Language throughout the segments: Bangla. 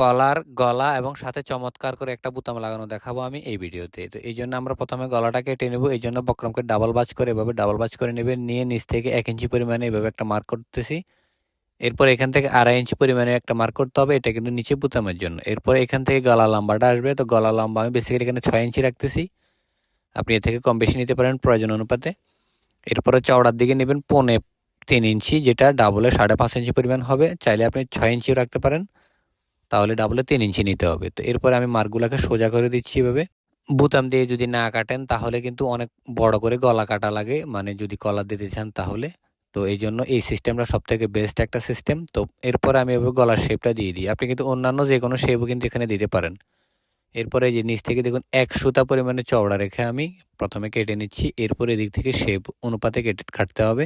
কলার গলা এবং সাথে চমৎকার করে একটা বুতাম লাগানো দেখাবো আমি এই ভিডিওতে। তো এই জন্য আমরা প্রথমে গলাটা কেটে নেব, এই জন্য বক্রমকে ডাবল বাজ করে এভাবে ডাবল বাজ করে নেবেন, নিয়ে নিচ থেকে এক ইঞ্চি পরিমাণে এভাবে একটা মার্ক করতেছি। এরপর এখান থেকে আড়াই ইঞ্চি পরিমাণে একটা মার্ক করতে হবে, এটা কিন্তু নিচে বুতামের জন্য। এরপর এখান থেকে গলা লম্বাটা আসবে, তো গলা লম্বা আমি বেসিক্যালি এখানে ছয় ইঞ্চি রাখতেছি। আপনি এর থেকে কম বেশি নিতে পারেন প্রয়োজন অনুপাতে। এরপরে চওড়ার দিকে নেবেন পনে তিন ইঞ্চি, যেটা ডাবলে সাড়ে পাঁচ ইঞ্চি পরিমাণ হবে। চাইলে আপনি ছয় ইঞ্চিও রাখতে পারেন। তাহলে ডাবলে তিন ইঞ্চি নিতে হবে। তো এরপরে আমি মার্কগুলোকে সোজা করে দিচ্ছি এভাবে। বুতাম দিয়ে যদি না কাটেন, তাহলে কিন্তু অনেক বড় করে গলা কাটা লাগে মানে যদি কলার দিতে চান তাহলে। তো এই জন্য এই সিস্টেমটা সব থেকে বেস্ট একটা সিস্টেম তো এরপরে আমি এভাবে গলার শেপটা দিয়ে দিই। আপনি কিন্তু অন্যান্য যে কোনো শেপও কিন্তু এখানে দিতে পারেন। এরপরে এই যে নিচ থেকে দেখুন, এক সুতা পরিমাণে চওড়া রেখে আমি প্রথমে কেটে নিচ্ছি। এরপর এদিক থেকে শেপ অনুপাতে কেটে কাটতে হবে।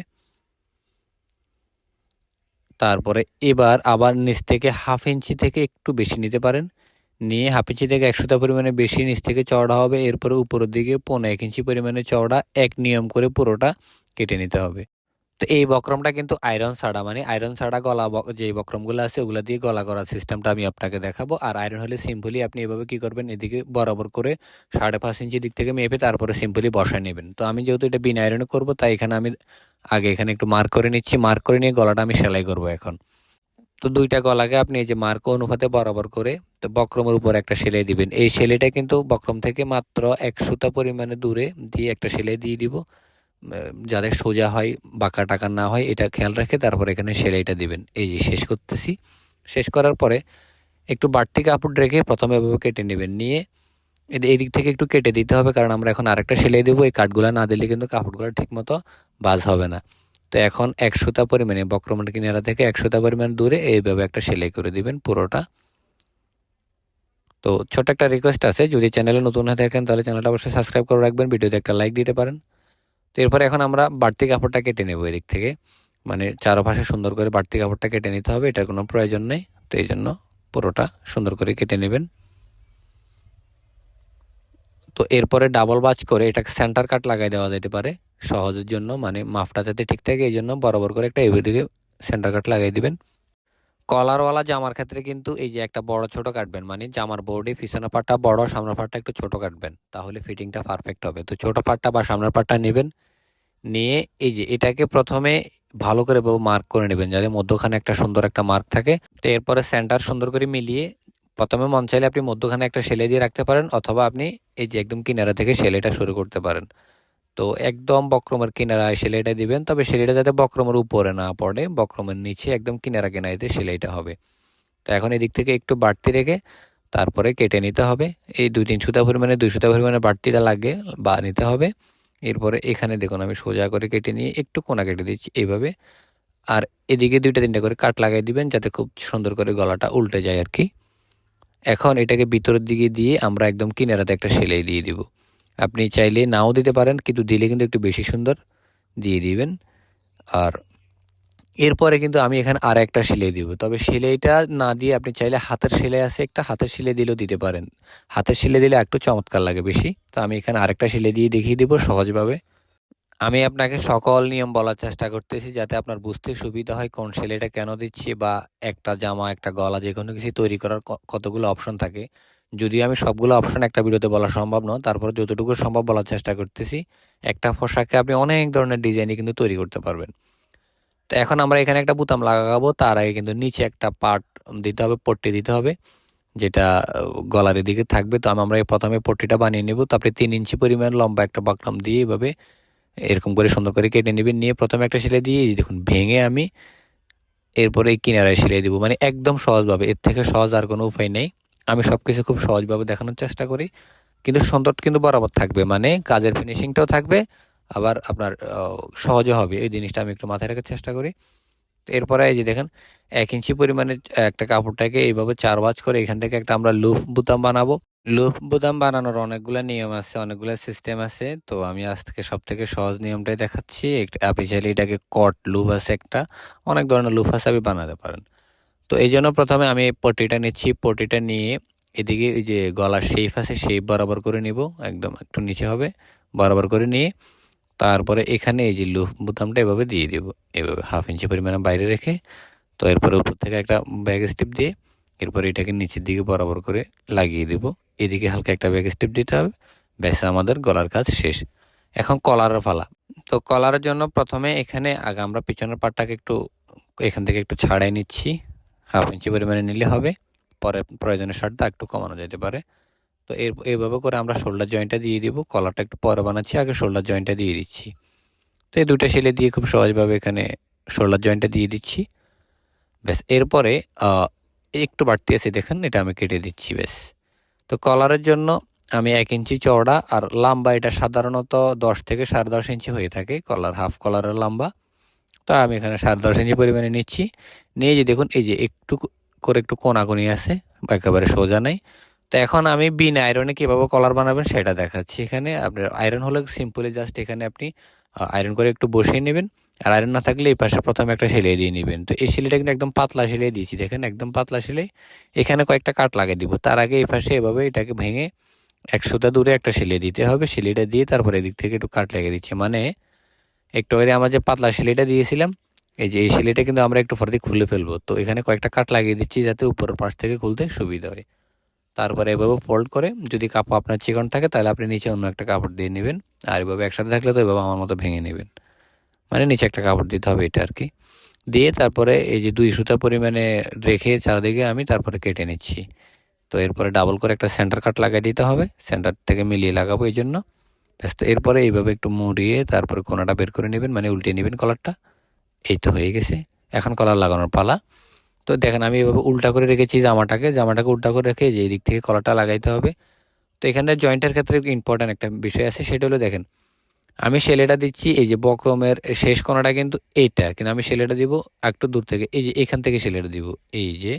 তারপরে এবার আবার নিচ থেকে হাফ ইঞ্চি থেকে একটু বেশি নিতে পারেন। নিয়ে হাফ ইঞ্চি থেকে একশোটা পরিমাণে বেশি নিচ থেকে চওড়া হবে। এরপরে উপরের দিকে পনেরো এক ইঞ্চি পরিমাণে চওড়া, এক নিয়ম করে পুরোটা কেটে নিতে হবে। তো এই বক্রমটা কিন্তু আয়রন ছাড়া মানে আয়রন ছাড়া গলা যে বক্রমগুলো আছে ওগুলো দিয়ে গলা করার সিস্টেমটা আমি আপনাকে দেখাবো। আর আয়রন হলে সিম্পলি আপনি এভাবে কি করবেন, এদিকে বরাবর করে সাড়ে পাঁচ ইঞ্চি দিক থেকে মেপে তারপরে সিম্পলি বসায় নেবেন। তো আমি যেহেতু এটা বিনা আয়রনে করব, তাই এখানে আমি আগে এখানে একটু মার্ক করে নিচ্ছি। মার্ক করে নিয়ে গলাটা আমি সেলাই করব এখন। তো দুইটা গলাকে আপনি এই যে মার্ক অনুপাতে বরাবর করে তো বক্রমের উপর একটা সেলাই দিবেন। এই সেলাইটা কিন্তু বক্রম থেকে মাত্র এক সুতা পরিমাণে দূরে দিয়ে একটা সেলাই দিয়ে দিব। যাতে সোজা হয়, বাঁকা টাকা না হয়, এটা খেয়াল রেখে তারপর এখানে সেলাইটা দিবেন। এই যে শেষ করতেছি। শেষ করার পরে একটু বাড়তি কাপড় রেখে প্রথমে এভাবে কেটে নেবেন। নিয়ে এই দিক থেকে একটু কেটে দিতে হবে, কারণ আমরা এখন আরেকটা সেলাই দেবো। এই কাঠগুলো না দিলে কিন্তু কাপড়গুলো ঠিকমতো বাজ হবে না। তো এখন এক সুতা পরিমাণে বক্রমণ কিনারা থেকে এক সুতা পরিমাণ দূরে এইভাবে একটা সেলাই করে দিবেন পুরোটা। তো ছোট একটা রিকোয়েস্ট আছে। যদি চ্যানেলে নতুন হয়ে থাকেন, তাহলে চ্যানেলটা অবশ্যই সাবস্ক্রাইব করে রাখবেন। ভিডিওতে একটা লাইক দিতে পারেন। তো এরপরে এখন আমরা বাড়তি কাপড়টা কেটে নেব এদিক থেকে। মানে চারপাশে সুন্দর করে বাড়তি কাপড়টা কেটে নিতে হবে, এটার কোনো প্রয়োজন নেই। তো এই জন্য পুরোটা সুন্দর করে কেটে নেবেন। তো এরপরে ডাবল বাজ করে এটাকে সেন্টার কাট লাগাই দেওয়া যেতে পারে সহজের জন্য মানে মাফটা যাতে ঠিক থাকে, এই জন্য বরাবর করে একটা এদিকে সেন্টার কাট লাগাই দিবেন। কলারওয়ালা জামার ক্ষেত্রে কিন্তু এই যে একটা বড় ছোট কাটবেন মানে জামার বোর্ডে পিছনের পাটটা বড়, সামনের পাটটা একটু ছোট কাটবেন, তাহলে ফিটিংটা পারফেক্ট হবে। তো ছোট পাটটা বা সামনের পাটটা নেবেন, নিয়ে এই যে এটাকে প্রথমে ভালো করে মার্ক করে নেবেন, যাতে মধ্যখানে একটা সুন্দর একটা মার্ক থাকে। তো এরপরে সেন্টার সুন্দর করে মিলিয়ে প্রথমে মন চাইলে আপনি মধ্যখানে একটা সেলাই দিয়ে রাখতে পারেন, অথবা আপনি এই যে একদম কিনারা থেকে সেলাইটা শুরু করতে পারেন। তো একদম বক্রমের কিনারায় সেলাইটা দিবেন। তবে সেলাইটা যাতে বক্রমের উপরে না পড়ে, বক্রমের নিচে একদম কিনারা কিনারিতে সেলাইটা হবে। তো এখন এদিক থেকে একটু বাড়তি রেখে তারপরে কেটে নিতে হবে। এই দুই তিন সুতা পরিমাণে, দুই সুতা পরিমাণে বাড়তিটা লাগে বা নিতে হবে। এরপরে এখানে দেখুন আমি সোজা করে কেটে নিয়ে একটু কোনা কেটে দিচ্ছি এইভাবে। আর এদিকে দুইটা তিনটা করে কাট লাগাই দিবেন যাতে খুব সুন্দর করে গলাটা উল্টে যায় আর কি এখন এটাকে ভিতরের দিকে দিয়ে আমরা একদম কিনারাতে একটা সেলাই দিয়ে দিব। আপনি চাইলে নাও দিতে পারেন, কিন্তু দিলে কিন্তু একটু বেশি সুন্দর। দিয়ে দিবেন। আর এরপরে কিন্তু আমি এখানে আর একটা সেলাই দিব। তবে সেলাইটা না দিয়ে আপনি চাইলে হাতের সেলাই আছে, একটা হাতের সেলাই দিলেও দিতে পারেন। হাতের সেলাই দিলে একটু চমৎকার লাগে বেশি। তো আমি এখানে আরেকটা সেলাই দিয়ে দেখিয়ে দিব সহজভাবে। আমি আপনাকে সকল নিয়ম বলার চেষ্টা করতেছি যাতে আপনার বুঝতে সুবিধা হয় কোন সেলাইটা কেন দিচ্ছি বা একটা জামা, একটা গলা যে কোনো কিছু তৈরি করার কতগুলো অপশন থাকে। যদিও আমি সবগুলো অপশন একটা ভিডিওতে বলা সম্ভব নয়, তারপর যতটুকু সম্ভব বলার চেষ্টা করতেছি, একটা পোশাকে আপনি অনেক ধরনের ডিজাইনই কিন্তু তৈরি করতে পারবেন। তো এখন আমরা এখানে একটা বুতাম লাগাবো, তার আগে কিন্তু নিচে একটা পার্ট দিতে হবে, পট্টি দিতে হবে, যেটা গলার দিকে থাকবে। তো আমরা প্রথমে পট্টিটা বানিয়ে নেব। তারপরে তিন ইঞ্চি পরিমাণ লম্বা একটা বাকরাম দিয়ে এভাবে এরকম করে সুন্দর করে কেটে নেবেন। নিয়ে প্রথমে একটা সেলাই দিয়ে দেখুন, ভেঙে আমি এরপরে কিনারায় সেলাই দেবো। মানে একদম সহজভাবে, এর থেকে সহজ আর কোনো উপায় নেই। আমি সব কিছু খুব সহজভাবে দেখানোর চেষ্টা করি। কিন্তু সুন্দর কিন্তু বরাবর থাকবে। মানে কাজের ফিনিশিংটাও থাকবে, আবার আপনার সহজে হবে। এই জিনিসটা আমি একটু মাথায় রাখার চেষ্টা করি। এরপরে এই যে দেখেন, এক ইঞ্চি পরিমাণে একটা কাপড়টাকে এইভাবে চার বাজ করে এখান থেকে একটা আমরা লুফ বুতাম বানাবো। লুফ বুতাম বানানোর অনেকগুলো নিয়ম আছে, অনেকগুলো সিস্টেম আছে। তো আমি আজ থেকে সব থেকে সহজ নিয়মটাই দেখাচ্ছি। আপনি চাইলে এটাকে কট লুফ আছে একটা। অনেক ধরনের লুফ আছে, আপনি বানাতে পারেন। তো এই জন্য প্রথমে আমি পটিটা নিচ্ছি। পটিটা নিয়ে এদিকে ওই যে গলার শেপ আছে শেপ বরাবর করে নিব। একদম একটু নিচে হবে, বরাবর করে নিয়ে তারপরে এখানে এই যে লুফ বোতামটা এভাবে দিয়ে দিব। এভাবে হাফ ইঞ্চি পরিমাণে বাইরে রেখে তো এরপরে উপর থেকে একটা ব্যাগ স্টিপ দিয়ে এরপর এটাকে নিচের দিকে বরাবর করে লাগিয়ে দেব। এদিকে হালকা একটা ব্যাক স্টেপ দিতে হবে। ব্যাস, আমাদের গলার কাজ শেষ। এখন কলারের ফালা। তো কলারের জন্য প্রথমে এখানে আগে আমরা পিছনের পাটটাকে একটু এখান থেকে একটু ছাড়াই নিচ্ছি। হাফ ইঞ্চি পরিমাণে নিলে হবে। পরে প্রয়োজনের শার্টটা একটু কমানো যেতে পারে। তো এর এইভাবে করে আমরা শোল্ডার জয়েন্টটা দিয়ে দিব। কলারটা একটু পরে বানাচ্ছি, আগে শোল্ডার জয়েন্টটা দিয়ে দিচ্ছি। তো এই দুটো সেলে দিয়ে খুব সহজভাবে এখানে শোল্ডার জয়েন্টটা দিয়ে দিচ্ছি। ব্যাস, এরপরে একটু বাড়তি আছে দেখেন, এটা আমি কেটে দিচ্ছি, ব্যাস। তো কলারের জন্য আমি এক ইঞ্চি চওড়া আর লম্বা এটা সাধারণত দশ থেকে সাড়ে দশ ইঞ্চি হয়ে থাকে, কলার হাফ কলারের লম্বা। তো আমি এখানে সাড়ে দশ ইঞ্চি পরিমাণে নিচ্ছি। নিয়ে যে দেখুন, এই যে একটু করে একটু কোনাকুনি আছে, একেবারে সোজা নেই। তো এখন আমি বিন আয়রনে কীভাবে কলার বানাবেন সেটা দেখাচ্ছি এখানে। আপনার আয়রন হলে সিম্পলি জাস্ট এখানে আপনি আয়রন করে একটু বসিয়ে নেবেন। আর আয়রন না থাকলে এই পাশে প্রথমে একটা সেলাই দিয়ে নেবেন। তো এই সেলাইটা কিন্তু একদম পাতলা সেলাই দিয়েছি, দেখেন একদম পাতলা সেলাই। এখানে কয়েকটা কাট লাগিয়ে দিব। তার আগে এই পাশে এভাবে এটাকে ভেঙে একশোটা দূরে একটা সেলাই দিতে হবে। সেলাইটা দিয়ে তারপরে এদিক থেকে একটু কাট লাগিয়ে দিচ্ছে। মানে একটু আগে আমার যে পাতলা সেলাইটা দিয়েছিলাম এই যে এই সেলাইটা কিন্তু আমরা একটু পরে খুলে ফেলব। তো এখানে কয়েকটা কাট লাগিয়ে দিচ্ছি যাতে উপরের পাশ থেকে খুলতে সুবিধা হয়। তারপরে এভাবে ফোল্ড করে যদি কাপড় আপনার চিকন থাকে তাহলে আপনি নিচে অন্য একটা কাপড় দিয়ে নেবেন। আর এভাবে একসাথে থাকলে তো এভাবে আমার মতো ভেঙে নেবেন। মানে নিচে একটা কাপড় দিতে হবে এটা আর কি। দিয়ে তারপরে এই যে দুই সুতা পরিমাণে রেখে চারদিকে আমি তারপরে কেটে নিচ্ছি। তো এরপরে ডাবল করে একটা সেন্টার কাট লাগিয়ে দিতে হবে। সেন্টার থেকে মিলিয়ে লাগাবো এই জন্য। ব্যাস, তো এরপরে এইভাবে একটু মুড়িয়ে তারপরে কোনাটা বের করে নেবেন মানে উল্টে নেবেন কলারটা এই তো হয়ে গেছে। এখন কলার লাগানোর পালা। তো দেখেন, আমি এভাবে উল্টা করে রেখেছি জামাটাকে। জামাটাকে উল্টা করে রেখে যে দিক থেকে কলাটা লাগাইতে হবে। তো এখানে জয়েন্টের ক্ষেত্রে ইম্পর্ট্যান্ট একটা বিষয় আছে, সেটা হলো দেখেন, আমি সেলেটা দিচ্ছি, এই যে বক্রমের শেষ কোনাটা কিন্তু এইটা, কিন্তু আমি সেলেটা দিব একটু দূর থেকে, এই যে এখান থেকে সেলেটা দিব, এই যে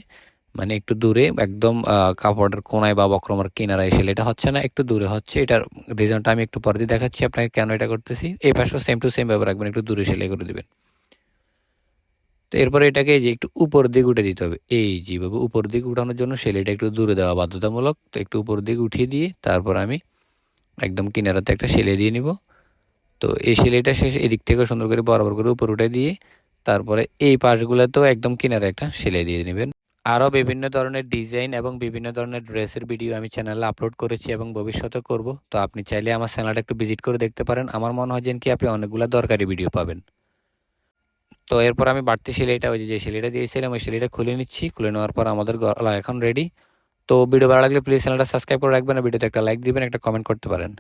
মানে একটু দূরে, একদম কাপড়ের কোনায় বা বক্রমের কিনারায় সেলেটা হচ্ছে না, একটু দূরে হচ্ছে, এটার রিজনটা আমি একটু পরে দেখাচ্ছি আপনাকে কেন এটা করতেছি। এই পাশেও সেম টু সেম ব্যবহার রাখবেন, একটু দূরে সেলাই করে দেবেন। তো এরপরে এটাকে যে একটু উপর দিকে উঠে দিতে হবে। এই যেভাবে উপর দিকে উঠানোর জন্য সেলাইটা একটু দূরে দেওয়া বাধ্যতামূলক। তো একটু উপর দিকে উঠিয়ে দিয়ে তারপর আমি একদম কিনারাতে একটা সেলাই দিয়ে নিব। তো এই সেলাইটা শেষ এদিক থেকে সুন্দর করে বরাবর করে উপর উঠে দিয়ে তারপরে এই পাশগুলোতেও একদম কিনারে একটা সেলাই দিয়ে নেবেন। আরও বিভিন্ন ধরনের ডিজাইন এবং বিভিন্ন ধরনের ড্রেসের ভিডিও আমি চ্যানেলে আপলোড করেছি এবং ভবিষ্যতে করব। তো আপনি চাইলে আমার চ্যানেলটা একটু ভিজিট করে দেখতে পারেন। আমার মনে হয় যেন কি আপনি অনেকগুলো দরকারি ভিডিও পাবেন। তো এরপর আমি বাড়তি সেলাইটা ওই যে সেলাইটা দিয়েছিলাম, ওই সেলাইটা খুলে নিচ্ছি। খুলে নেওয়ার পর আমাদের গলা এখন রেডি তো ভিডিও ভালো লাগলে প্লিজ চ্যানেলটা সাবস্ক্রাইব করে রাখবেন ভিডিওতে একটা লাইক দিবেন, একটা কমেন্ট করতে পারেন।